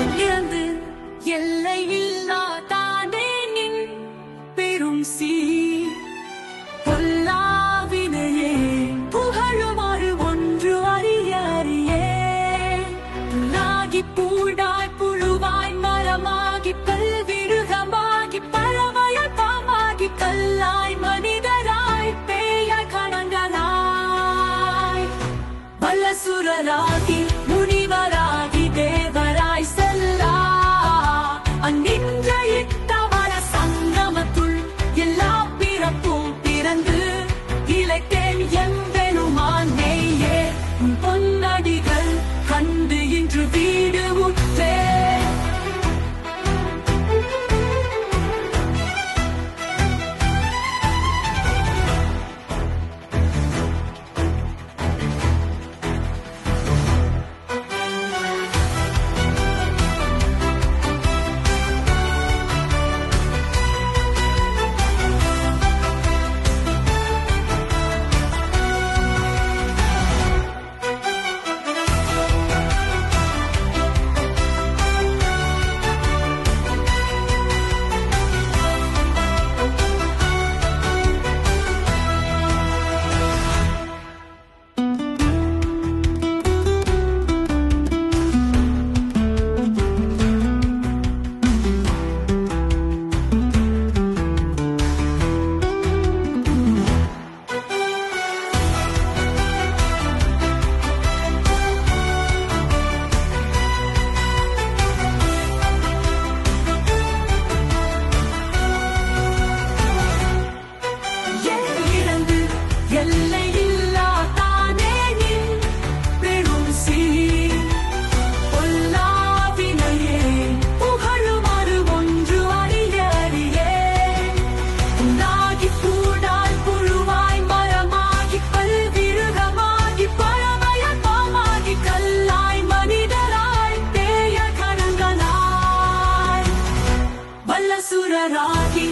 உயர்ந்து எல்லை இல்லா தானே நின் பெரும் சீ பொல்லாவினையே புகழுமாறு ஒன்று அறிய அறியே நாகி பூடாய் புழுவாய் மரமாகி பல்விருகமாகி பறவைய பாமாகி கல்லாய் மனிதராய் பேய கணங்களாய் பல்லசுரராகி to be सुर राखि